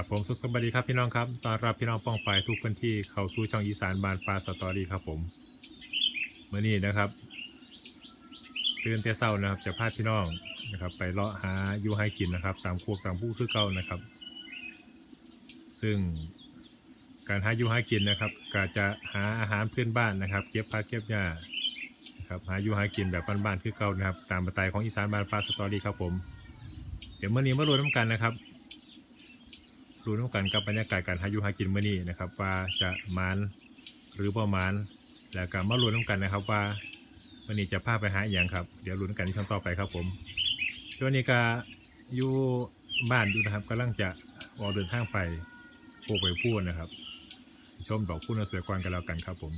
ครับผมสุขสวัสดีครับพี่น้องครับต้อนรับพี่น้องป้องไปทุกพื้นที่เข้าสู่ช่องอีสานบานปลาสตอรี่ครับผมเมื่อนี้นะครับตื่นแต่เช้านะครับจะพาพี่น้องนะครับ ไปเลาะหาอยู่ให้กินนะครับ ตามพวกตามผู้คือเก่านะครับ ซึ่งการหาอยู่ให้กินนะครับก็จะหาอาหารเพื่อนบ้านนะครับ เก็บผักเก็บหญ้านะครับหาอยู่หากินแบบบ้านๆคือเก่านะครับ ตามสไตล์ของอีสานบานปลาสตอรี่ครับผม เดี๋ยวเมื่อนี้มารู้น้ำกันนะครับ รู้น้ำกันกับบรรยากาศการหาอยู่หากินเมื่อนี้นะครับว่าจะมานหรือประมาณแล้วก็มารู้น้ำกันนะครับว่าวันนี้จะพาไปหาอย่างครับ เดี๋ยวรุ้นกันที่ช่องต่อไปครับผมช่วงนี้ก็อยู่บ้านอยู่นะครับกำลังจะออกเดินทางไปโปกไปพูดนะครับ ชมดอกพูดสวยกวางกันแล้วกันครับผม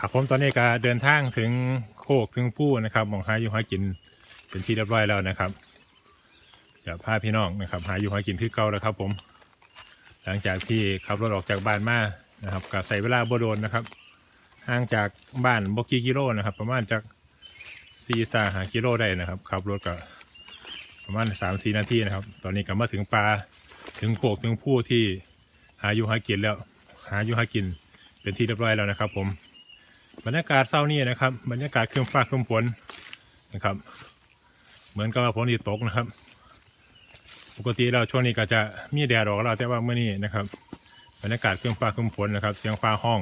ครับผมตอนนี้ก็เดินทางถึงโคกถึงผู้นะครับมองหาอยู่หากินเป็นที่เรียบร้อยแล้วนะครับจะพาพี่น้องนะครับ หาอยู่หากินคือเก่าแล้วครับ ผม หลังจากที่ขับรถออกจากบ้านมานะครับก็ใส่เวลาบ่โดนนะครับห่างจากบ้านบกี่กิโลนะครับ ประมาณจากซีซาหากิโลได้นะครับขับรถก็ประมาณสามสี่นาทีนะครับ ตอนนี้ก็มาถึงปลาถึงโคกถึงผู้ที่หาอยู่หากินแล้ว หาอยู่หากินเป็นที่เรียบร้อยแล้วนะครับ ผม บรรยากาศเศร้านี่นะครับ บรรยากาศเคลื่อนฟ้าเคลื่อนฝนนะครับ เหมือนกับว่าฝนตตกนะครับ ปกติเราช่วงนี้ก็จะมีแดดออกแล้วแต่ว่าเมื่อนี้นะครับ บรรยากาศเคลื่อนฟ้าเคลื่อนฝนนะครับ เสียงฟ้าห้อง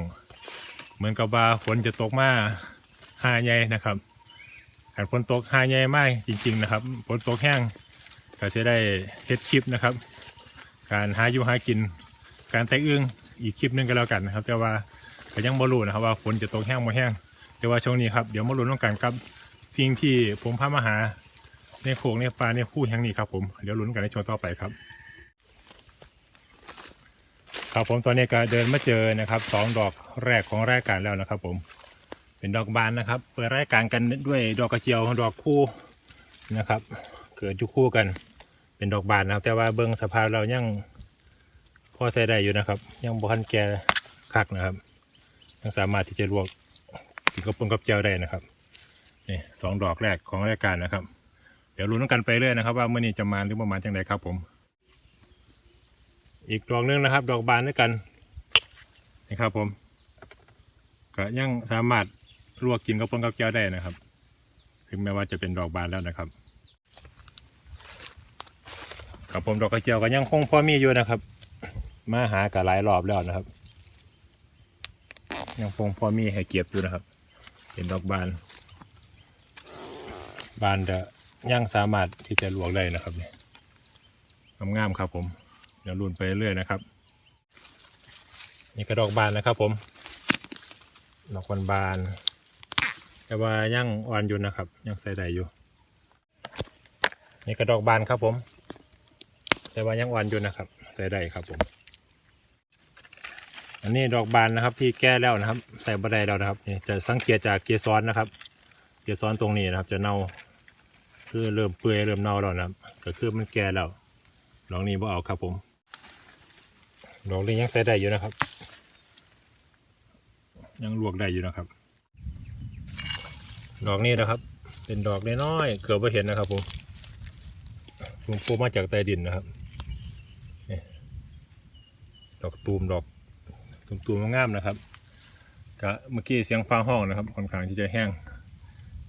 เหมือนกับว่าฝนจะตกมาหาใหญ่นะครับหากฝนตกหาใหญ่มากจริง ๆ นะครับฝนตกแห้งก็จะได้เฮ็ดคลิปนะครับ การหาอยู่หากิน การแตะอึ้งอีกคลิปหนึงก็แล้วกันนะครับ แต่ว่า ก็ยังบ่รู้นะครับว่าฝนจะตกแห้งบ่แห้งแต่ว่าช่วงนี้ครับเดี๋ยวมาลุ้นกันกับสิ่งที่ผมพามาหาในโขงในปลาในคู่แห่งนี้ครับผมเดี๋ยวลุ้นกันในช่วงต่อไปครับ ครับผมตอนนี้ก็เดินมาเจอนะครับสองดอกแรกของรายการแล้วนะครับ ผม เป็นดอกบานนะครับ เปิดรายการกันด้วยดอกกระเจียวดอกคู่นะครับ เกิดอยู่คู่กัน เป็นดอกบานนะครับ แต่ว่าเบิ้องสภาพเรายังพอใช้ได้อยู่นะครับ ยังบ่ทันแก่คักนะครับ ยังสามารถที่จะลวกกินกับปนกับเจียวได้นะครับนี่สองดอกแรกของรายการนะครับ เดี๋ยวรุ้นกันไปเรื่อยนะครับ ว่าเมื่อนี้จะมาหรือประมาณจังไดครับผม อีกดอกหนึงนะครับ ดอกบานด้วยกันนี่ครับผมก็ยังสามารถลวกกินกับปนกับเจียวได้นะครับ ถึงแม้ว่าจะเป็นดอกบานแล้วนะครับครับผมดอกกระเจียวก็ยังคงพอมีอยู่นะครับ มาหากับหลายรอบแล้วนะครับ ยังคงพอมีให้เก็บอยู่นะครับเห็นดอกบาน บานจะยังสามารถที่จะลวกได้นะครับเนี่ยงามๆครับผมเดี๋ยวรุ่นไปเรื่อยนะครับ นี่ก็ดอกบานนะครับ ผม ดอกบานบานแต่ว่ายังอ่อนอยู่นะครับ ยังใส่ได้อยู่นี่ก็ดอกบานครับผม แต่ว่ายังอ่อนอยู่นะครับ ใส่ได้ครับผม อันนี้ดอกบานนะครับที่แก้แล้วนะครับใส่บันไดแล้วนะครับนี่จะสังเกตจากเกสรนะครับ เกสรตรงนี้นะครับ จะเน่าคือเริ่มเปื่อยเริ่มเน่าแล้วนะครับ ก็คือมันแก่แล้วดอกนี้บ่เอาครับผมดอกนี้ยังใส่ได้อยู่นะครับ ยังลวกได้อยู่นะครับ ดอกนี้นะครับ เป็นดอกน้อยๆเกือบไม่เห็นนะครับผมผมปูมาจากใต้ดินนะครับดอกตูมดอก ตุ่มๆงามนะครับก็เมื่อกี้เสียงฟ้าห้องนะครับค่อนข้างที่จะแห้ง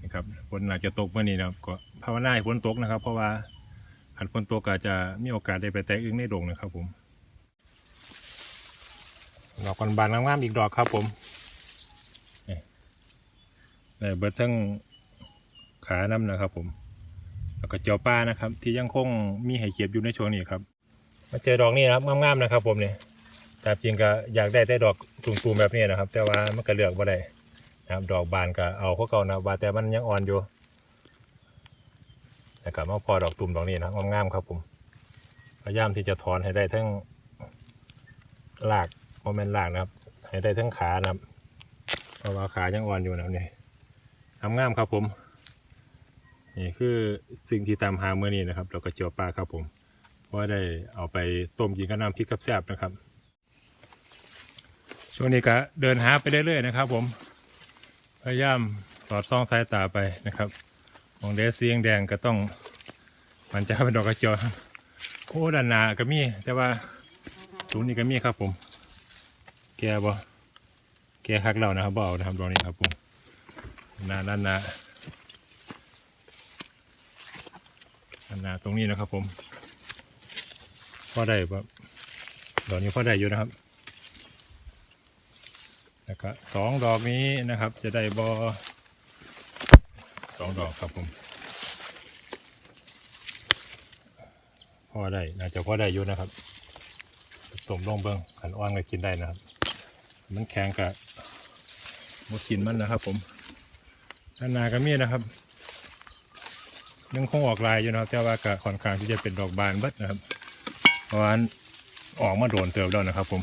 นะครับฝนอาจจะตกเมื่อนี้นะครับก็ภาวนาให้ฝนตกนะครับ เพราะว่าหันฝนตกก็อาจจะมีโอกาสได้ไปแตะอึ้งในดงนะครับผมดอกกัญบานๆงามๆอีกดอกครับผมนี่ได้เบิดทั้งขาน้ำนะครับผมแล้วก็เจียวป้านะครับ ที่ยังคงมีให้เก็บอยู่ในช่วงนี้ครับ มาเจอดอกนี้นะครับงามๆนะครับ ผมเนี่ย แต่จริงก็อยากได้แต่ดอกตุ่มๆแบบนี้นะครับ แต่ว่ามันก็เลือกบ่ได้นะครับดอกบานก็เอาเข้าเก่านะว่าแต่มันยังอ่อนอยู่แต่ก็มาพอดอกตุ่มดอกนี้นะงามๆครับผมพยายามที่จะถอนให้ได้ทั้งรากโมเมนต์รากนะครับ ให้ได้ทั้งขานะครับเพราะว่าขายังอ่อนอยู่นะครับนี่งามๆครับผมนี่คือสิ่งที่ตามหาเมื่อนี้นะครับดอกกระเจียวปลาครับผมเพราะว่าได้เอาไปต้มกินกับน้ำพริกกับแซ่บนะครับ ช่วงนี้ก็เดินหาไปเรื่อยๆนะครับ ผม พยายามสอดส่องสายตาไปนะครับมองเดสเสียงแดงก็ต้อง มันจะเป็นดอกกระเจียวครับโอ้ด้านหน้าก็มีแต่ว่าตรงนี้ก็มีครับผม แกบ่แกคักเรานะครับบ่เอานะครับดอกนี้ครับผมหน้าด้านหน้าด้านหน้าตรงนี้นะครับผมพอได้ปะดอกนี้พอได้อยู่นะครับ แล้วก็สองดอกนี้นะครับ จะได้บอสองดอกครับผมพอได้น่าจะพอได้อยู่นะครับต้มลงเบิ้งขันอ่อนก็กินได้นะครับ มันแข็งกับมดกินมันนะครับ ผมด้านนาก็มีนะครับยังคงออกลายอยู่นะครับแต่ว่าก็ค่อนข้างที่จะเป็นดอกบานเบิดนะครับเพราะว่าออกมาโดนเติบแล้วนะครับ ผม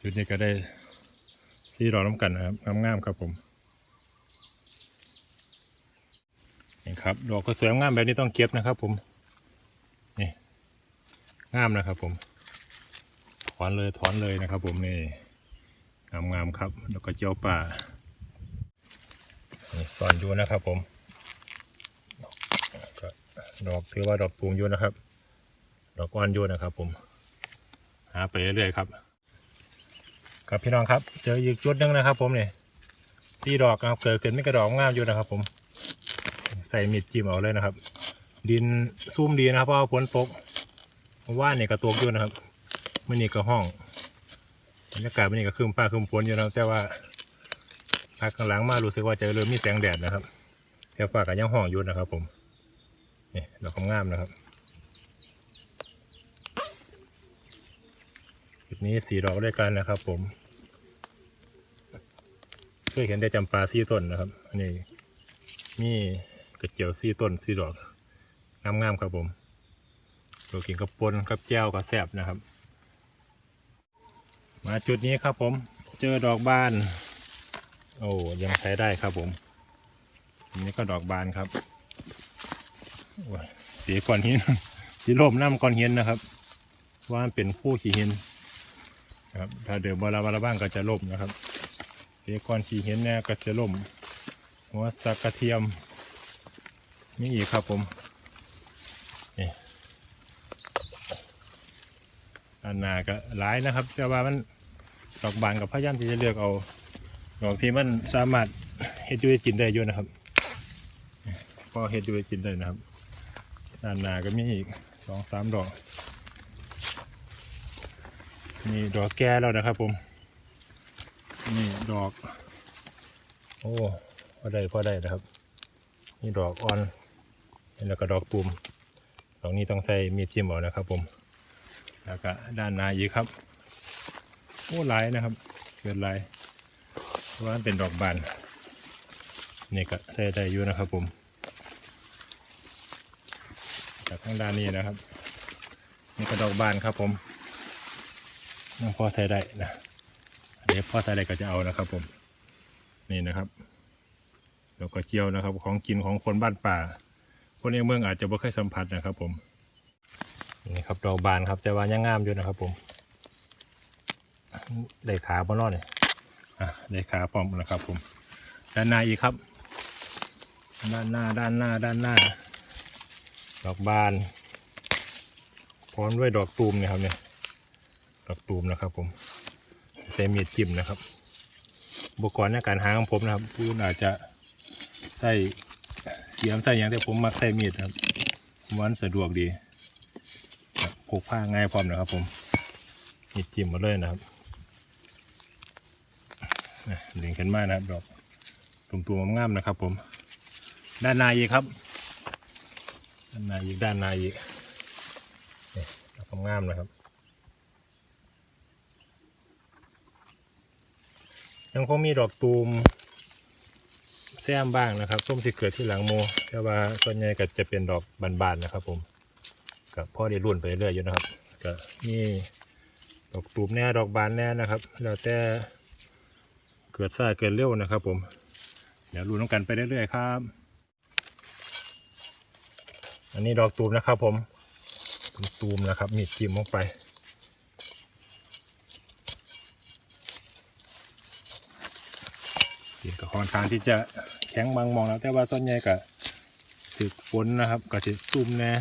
จุดนี้ก็ได้ ที่รอน้ำกันนะครับงามๆครับผมนี่ครับดอกก็สวยงามแบบนี้ต้องเก็บนะครับ ผมนี่งามนะครับ ผมถอนเลยถอนเลยนะครับ ผมนี่งามๆครับดอกกระเจียวป่านี่ซ่อนอยู่นะครับ ผมดอกถือว่าดอกตูมอยู่นะครับ ดอกอ่อนอยู่นะครับ ผม หาไปเรื่อยๆครับ ครับพี่น้องครับ เจออีกจุดหนึงนะครับ ผมเนี่ยสี่ดอกนะครับเกิดขึ้นไม่กระดอกงามอยู่นะครับ ผม ใส่มีดจิ้มเอาเลยนะครับ ดินซุ่มดีนะครับเพราะฝนตกว่าเนี่ยกระตกอยู่นะครับมื่อนี้ก็ห้องบรรยากาศมื่อนี้ก็คืมฟ้าคืมฝนอยู่นะครับ แต่ว่าพักข้างหลังมารู้สึกว่าจะเริ่มมีแสงแดดนะครับแต่ฟ้าก็ยังห้องอยู่นะครับ ผมนี่ดอกงามนะครับจุด นี้สี่ดอกด้วยกันนะครับ ผมเคยเห็นแต่จำปาสี่ต้นนะครับอันนี้มีกระเจียวสี่ต้นสี่ดอกงามๆครับผมตัวกินกับปนกับแจ้วกับแซบนะครับ มาจุดนี้ครับผมเจอดอกบาน โอ้ยังใช้ได้ครับผมอันนี้ก็ดอกบานครับโอ้ยสีก้อนหินสีลมน้ำก้อนหินนะครับ ว่านเป็นคู่ขี้หิน ครับถ้าเดือบบาราบาราบ้างก็จะล่มนะครับสีก้อนขี้หินเนี่ยก็จะล่ม หัวสักกระเทียมนี่อีกครับผมนี่อันนาก็หลายนะครับ แต่ว่ามันดอกบานกับพยายามที่จะเลือกเอาดอกที่มันสามารถเฮ็ดอยูให้กินได้อยู่นะครับพอเฮ็ดอยูให้กินได้นะครับด้านหนาก็มีอีกสองสามดอก นี่ดอกแก่แล้วนะครับ ผม นี่ดอก โอ้พอได้พอได้นะครับ นี่ดอกอ่อนแล้วก็ดอกตุ่มดอกนี้ต้องใส่มีดจิ้มเอานะครับ ผม แล้วก็ด้านหน้าอีกครับโอ้หลายนะครับ เกิดหลายเพราะว่านเป็นดอกบานนี่ก็ใส่ได้อยู่นะครับผมจากข้างด้านนี้นะครับ นี่ก็ดอกบานครับผม ยังพอใส่ได้นะเดี๋ยวพอใส่ได้ก็จะเอานะครับ ผม นี่นะครับแล้วก็เจียวนะครับ ของกินของคนบ้านป่า คนในเมืองอาจจะไม่เคยสัมผัสนะครับ ผมนี่ครับดอกบานครับแต่ว่ายังงามอยู่นะครับ ผมได้ขาบนรอดเนี่ยอะได้ขาพร้อมนะครับ ผม ด้านหน้าอีกครับ ด้านหน้าด้านหน้าด้านหน้า ดอกบานพร้อมด้วยดอกตูมเนะครับเนี่ย ดอกตูมนะครับ ผมใส่มีดจิ้มนะครับอุปกรณ์ในการหาของผมนะครับผู้อาจจะใส่เสียมใส่อย่างที่ผมมักใส่มีดครับมันสะดวกดีพกผ้าง่ายพร้อมนะครับ ผมมีดจิ้มมาเลยนะครับนะดึงขึ้นมานะครับดอกตุ่มๆงามๆนะครับ ผม ด้านในอีกครับ ด้านในอีกด้านในอีกดอกงามนะครับ ยังคงมีดอกตูมแซมบ้างนะครับส้มสิเกิดที่หลังโมแต่ว่าส่วนใหญ่ก็จะเป็นดอกบานๆนะครับ ผมกับพ่อได้รุ่นไปเรื่อยอยู่นะครับก็มีดอกตูมแน่ดอกบานแน่นะครับ แล้วแต่เกิดซ่าเกิดเร็วนะครับ ผม เดี๋ยวรุ่นกันไปเรื่อยๆครับ อันนี้ดอกตูมนะครับ ผมตูมนะครับ มีจิ้มลงไป ดินก็ค่อนข้างที่จะแข็งบางมองแล้วแต่ว่าส่วนใหญ่ก็ถึกฝนนะครับก็จะซุ่มแน่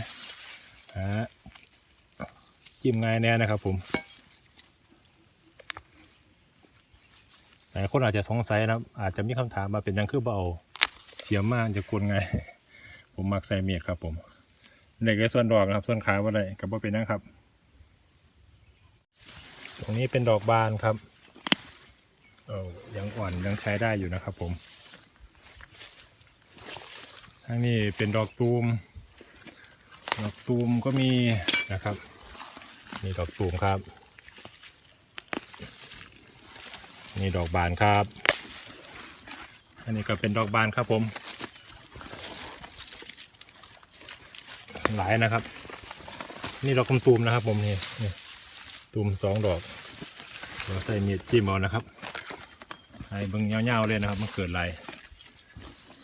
ฮะจิ้มง่ายแน่นะครับผมหลายคนอาจจะสงสัยนะครับ อาจจะมีคำถามมาเป็นยังคือเบาเสียมากจะกวนไง ผมมักใส่เมียครับผมเด็กส่วนดอกนะครับ ส่วนขาว่าไรกับว่าเป็นหยังครับ ตรงนี้เป็นดอกบานครับ ยังอ่อนยังใช้ได้อยู่นะครับผมทางนี้เป็นดอกตูม ดอกตูมก็มีนะครับนี่ดอกตูมครับนี่ดอกบานครับ อันนี้ก็เป็นดอกบานครับผม หลายนะครับ นี่ดอกตูมนะครับผมนี่นี่ตูมสองดอกเราใส่มีดจิ้มเอานะครับ ไอ้เบิ่งเงาๆเลยนะครับมันเกิดลาย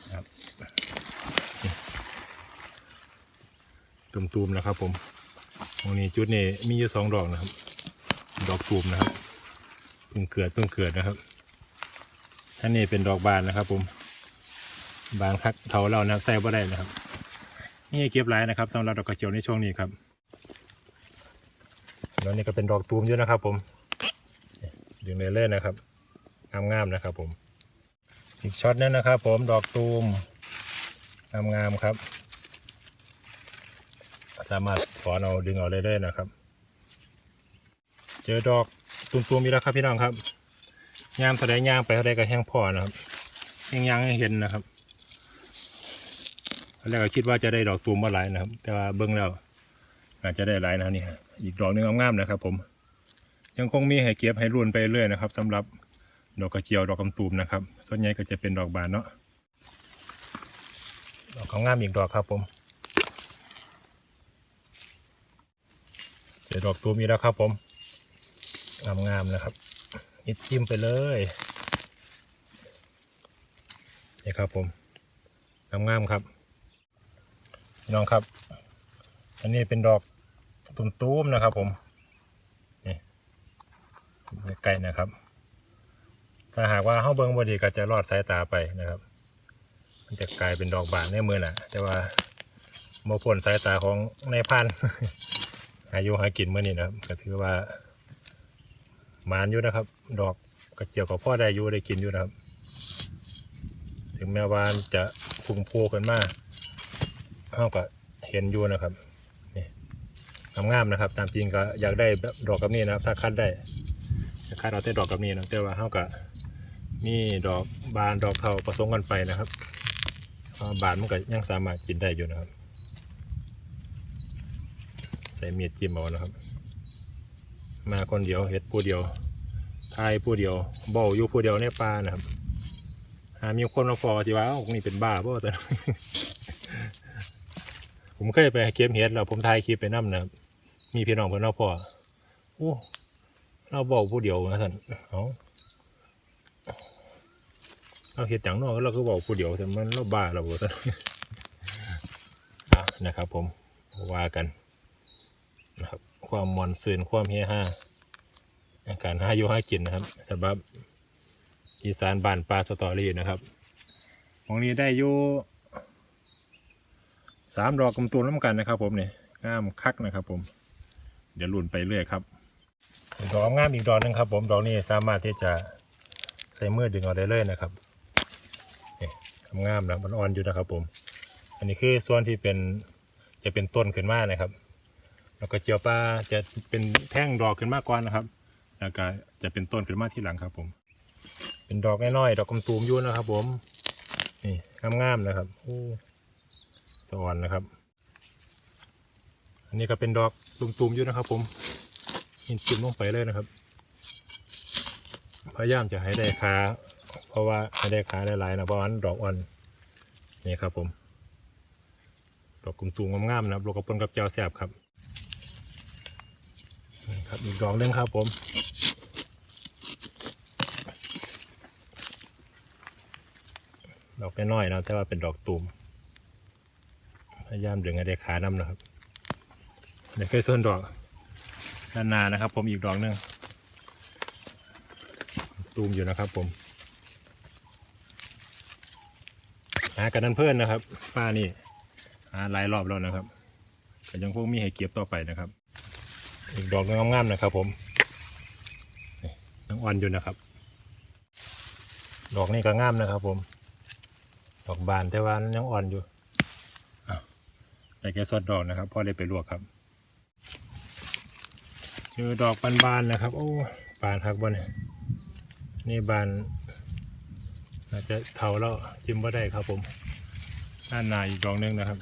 นะครับตุ่มๆนะครับ ผมตรงนี้จุดนี้มีอยู่สองดอกนะครับ ดอกตูมนะครับเพิ่งเกิดเพิ่งเกิดนะครับท่านนี้เป็นดอกบานนะครับ ผม บานคักเถาเรานะครับใส่บ่ได้นะครับ นี่เก็บหลายนะครับสำหรับดอกกระเจียวในช่วงนี้ครับแล้วนี่ก็เป็นดอกตูมอยู่นะครับ ผมดึงเลยเล่นนะครับ งามๆนะครับ ผม อีกช็อตนึงนะครับ ผมดอกตูมงามๆครับ สามารถถอนเอาดึงเอาเรื่อยนะครับ เจอดอกตูมๆมีแล้วครับพี่น้องครับยามเท่าใดยางไปเท่าใดก็แห้งพอนะครับยังยางให้เห็นนะครับตอนแรกก็คิดว่าจะได้ดอกตูมมาหลายนะครับ แต่ว่าเบิ้องแล้วอาจจะได้หลายนะนี่ฮะอีกดอกหนึงงามๆนะครับ ผม ยังคงมีให้เก็บให้รุ่นไปเรื่อยนะครับสำหรับ ดอกกระเจียวดอกกำตูมนะครับ ส่วนใหญ่ก็จะเป็นดอกบานเนาะดอกของงามอีกดอกครับผมเจอดอกตูมอีกแล้วครับผมงามงามนะครับนิดจิ้มไปเลยนี่ครับผมงามงามครับน้องครับ อันนี้เป็นดอกตุ้มๆนะครับผมนี่ใกล้นะครับ ถ้าหากว่าเข้าเบิ้งบดีก็จะรอดสายตาไปนะครับ มันจะกลายเป็นดอกบานในมือน่ะ แต่ว่าโมผลสายตาของในายพันธุ์อายุหากินมื่อนี้นะครับ ก็ถือว่าหมานอยู่นะครับ ดอกกระเจียวกับพ่อได้อยู่ได้กินอยู่นะครับ ถึงแม้ว่าจะพุ่งโพกันมากเขาก็เห็นอยู่นะครับนี่งามๆนะครับ ตามจริงก็อยากได้ดอกกับนี้นะครับ ถ้าคัดได้คาดเอาแต่ดอกกับนี้นะแต่ว่าเท่ากั บมีดอกบานดอกเทาผสมกันไปนะครับบานมันก็ยังสามารถกินได้อยู่นะครับ ใส่เมียดจิ้มเอานะครับ มาคนเดียวเห็ดผู้เดียวทายผู้เดียวเบาอยู่ผู้เดียวในป่านะครับหามีคนมาฟอที่ว่าเอ้านี่เป็นบ้าเพราะแต่ผมเคยไปเก็บเห็ดแล้วผมถ่ายคลิปไปนั่นะครับมีพี่น้องเพื่อนเราพอโอ้เราบอผู้เดียวนะท่านเอา เราเห็ดอย่างนอกเราก็บอกผู้เดียวแต่มันเราบ้าเราบอกท่านอะนะครับ ผมว่ากันนะครับ ความมอนซืนความเฮฮาอาการหาอยู่หากินนะครับสำหรับอีสานบ้านปลาสตอรี่นะครับตรงนี้ได้อยู่สามดอกกำตูนน้ำกันนะครับ ผมเนี่ยงามคักนะครับ ผม เดี๋ยวลุ่นไปเรื่อยครับดอกงามอีกดอกหนึงครับ ผมดอกนี้สามารถที่จะใส่มือดึงเอาได้เลยนะครับ งามนะมันอ่อนอยู่นะครับ ผม อันนี้คือส่วนที่เป็นจะเป็นต้นขึ้นมานะครับ แล้วก็เจียวปลาจะเป็นแท่งดอกขึ้นมาก่อนนะครับ แล้วก็จะเป็นต้นขึ้นมาที่หลังครับ ผม เป็นดอกน้อยๆดอกกำตูมอยู่นะครับ ผม นี่งามๆนะครับโอ้สวรรค์นะครับ อันนี้ก็เป็นดอกตุ่มๆอยู่นะครับ ผมหินจุ่มลงไปเลยนะครับ พยายามจะให้ได้ขา เพราะว่าให้ได้ขายหลายๆนะเพราะว่าดอกอ่อนนี่ครับผมดอกกลุ่มตูมงามๆนะครับโลกกระปนกับเจ้าแสบครับนี่ครับอีกดอกหนึงครับผมดอกน้อยๆนะแต่ว่าเป็นดอกตูมพยายามดึงให้ได้ขาน้ำนะครับเดี๋ยวเคยส่วนดอกด้านหน้านะครับ ผมอีกดอกหนึ่งตูมอยู่นะครับผมากันนั้นเพื่อนนะครับป้านี่หาหลายรอบแล้วนะครับก็ยังคงมีให้เก็บต่อไปนะครับ อีกดอกงามๆนะครับ ผมยังอ่อนอยู่นะครับ ดอกนี้ก็งามนะครับ ผม ดอกบานแต่ว่ายังอ่อนอยู่อ้แต่แค่สดดอกนะครับพ่อได้ไปลวกครับ เจอดอกบานๆนะครับ โอ้บานครับบนยนี่บาน อาจจะเถาแล้วจิ้มว่าได้ครับผมด้านนาอีกดอกหนึงนะครับ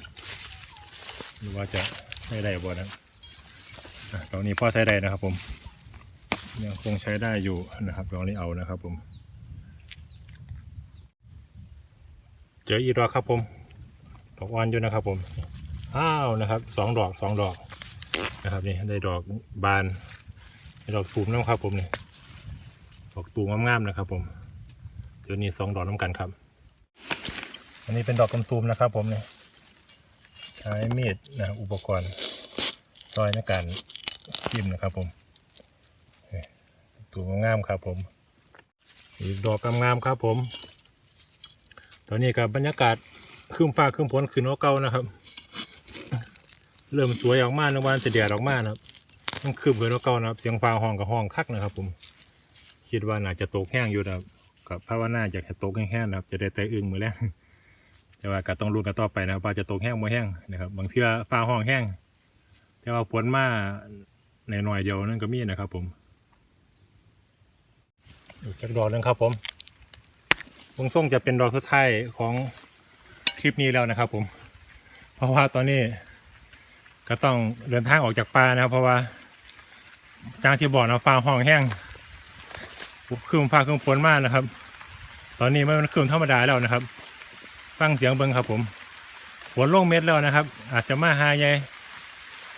หรือว่าจะใช้ได้บ่นะอะดอกนี้พ่อใช้ได้นะครับผม ยังคงใช้ได้อยู่นะครับดอกนี้เอานะครับผม เจออีกดอกครับผม ดอกอ่อนอยู่นะครับผมอ้าวนะครับสองดอกสองดอกนะครับนี่ได้ดอกบานได้ดอกตูมน้ำครับผมนี่ดอกตูมงามๆนะครับผม เดี๋ยวนี้สองดอกน้ำกันครับ อันนี้เป็นดอกตูมๆนะครับ ผมเนี่ยใช้มีดนะอุปกรณ์ซอยในการจิ้มนะครับผมนี่ตูมงามๆครับผม อีกดอกงามๆครับผม ตอนนี้กับบรรยากาศครึ้มฟ้าครึ้มฝนขึ้นว่าเก่านะครับ เริ่มสวยออกมาในวันจะเดียดออกมานะครับต้องคืบขึ้นว่าเก่านะครับ เสียงฟ้าห้องกับห้องคักนะครับ ผม คิดว่าน่าจะตกแห้งอยู่นะครับ กับภาวนาอยากให้ตกแห้งๆนะครับ จะได้แต่อึ่งมือแรงแต่ว่าก็ต้องรู้กันต่อไปนะครับว่าจะตกแห้งบ่แห้งนะครับ บางเทื่อฟ้าห้องแห้ง แต่ว่าฝนมาในหน่อยเดียวนั่นก็มีนะครับ ผมอีกจักดอกหนึงครับ ผมวงส่งจะเป็นดอกสุดท้ายของคลิปนี้แล้วนะครับ ผม เพราะว่าตอนนี้ก็ต้องเดินทางออกจากป่านะครับ เพราะว่าจางที่บอกนะฟ้าห้องแห้ง คืมฟ้าคืมฝนมากนะครับ ตอนนี้ไม่เป็นคืมธรรมดาแล้วนะครับ ฟังเสียงเบิ้งครับผมฝนลงเม็ดแล้วนะครับ อาจจะมาหาใหญ่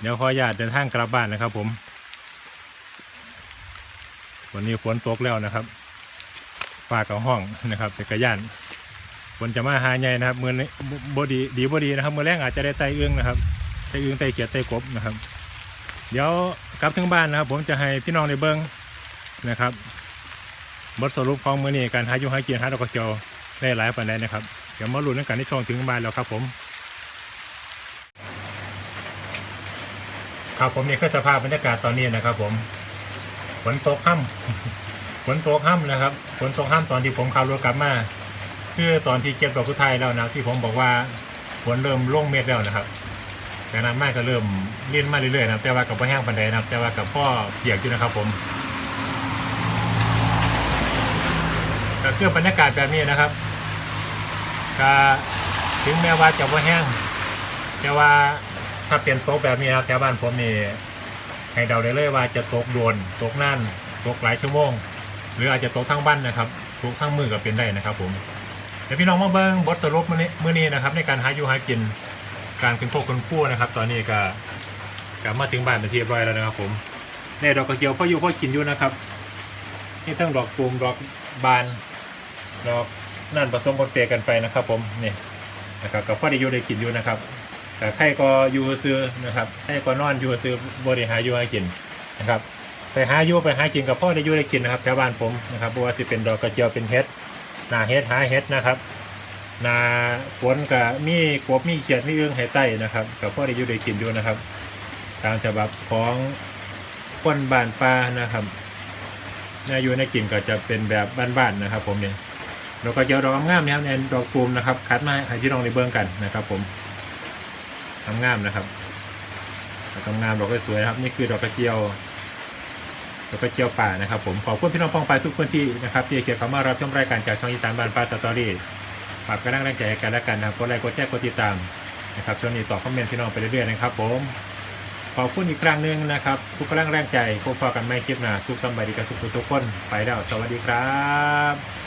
เดี๋ยวขอญาตเดินทางกลับบ้านนะครับ ผมวันนี้ฝนตกแล้วนะครับฟ้ากับห้องนะครับแต่กระยานคนจะมาหาใหญ่นะครับมือนี้บดีดีบดีนะครับมือแรกอาจจะได้ไตเอื้องนะครับไตเอื้องไตเกียรติไตกบนะครับ เดี๋ยวกลับถึงบ้านนะครับ ผมจะให้พี่น้องในเบิ้งนะครับ บทสรุปของมือนี้การหาอยุหาเกียหาดอกกระเจียวได้หลายปันใดนะครับ เดี๋ยวมาลุ้นกันในช่วงถึงบ้านแล้วครับผม ครับผมนี่คือสภาพบรรยากาศตอนนี้นะครับผมฝนตกค่ำฝนตกห้ำนะครับฝนตกห้ำตอนที่ผมขับรถกลับมาคือตอนที่เก็บดอกกุไทยแล้วนะที่ผมบอกว่าฝนเริ่มลงเม็ดแล้วนะครับจากนั้นมาก็เริ่มเลี่ยนมาเรื่อยๆนะแต่ว่ากับพ่อแห้งปันใดนะแต่ว่ากับพ่อเปียกอยู่นะครับผม คือบรรยากาศแบบนี้นะครับก็ถึงแม้ว่าจะพ่อแห้ง แต่ว่าถ้าเป็นโต๊ะแบบนี้นะครับแถวบ้านผมนี่ให้เดาได้เลยว่าจะตกโดนตกนั่นตกหลายชั่วโมง หรืออาจจะตกทั้งบ้านนะครับตกทั้งมือก็เป็นได้นะครับผมเดี๋ยวพี่น้องมาเบิ้งบทสรุปมื้อนี้มื้อนี้นะครับ ในการหาอยู่หากินการเป็นพวกคนกู้นะครับ ตอนนี้ก็กลับมาถึงบ้านเป็นที่เรียบร้อยแล้วนะครับผมในดอกกระเจียวพ่ออยู่พ่อกินอยู่นะครับนี่ทั้งดอกตูมดอกบาน ดอกนั่นผสมปนเปกันไปนะครับผมนี่นะครับกับพ่อได้อยู่ได้กินอยู่นะครับแต่ใครก็อยู่ซื้อนะครับใครก็นอนอยู่ซื้อบริหารอยู่ให้กินนะครับไปหาอยู่ไปหากินกับพ่อได้อยู่ได้กินนะครับแถวบ้านผมนะครับเพราะว่าสิเป็นดอกกระเจียวเป็นเฮ็ดนาเฮ็ดหาเฮ็ดนะครับนาฝนกับมีกบมีเขียดมีเอื้องไห้ไต้นะครับกับพ่อได้อยู่ได้กินอยู่นะครับ ตามฉบับของคนบ้านป่านะครับนาอยู่ในกินก็จะเป็นแบบบ้านๆนะครับ ผมเนี่ย ดอกกระเจียวดอกงามๆเนี่ยในดอกตูมนะครับ คัดมาให้พี่น้องในเบื้องกันนะครับผมงามๆนะครับดอกงามดอกสวยนะครับ นี่คือดอกกระเจียวแล้วก็เจียวป่านะครับ ผมขอบคุณพี่น้องปองไปทุกพื้นที่นะครับที่เกี่ยวเข้ามารับชมรายการจากช่องอีสานบานปลาสตอรี่ฝากกำลังแรงใจกันและกันนะครับกดไลค์กดแชร์กดติดตามนะครับช่วงนี้ตอบคอมเมนต์พี่น้องไปเรื่อยๆนะครับ ผมขอบคุณอีกครั้งหนึ่งนะครับ ทุกกำลังแรงใจพบกันไม่คลิปหน้าทุกสำบายดีกับทุกทุกคนไปแล้วสวัสดีครับ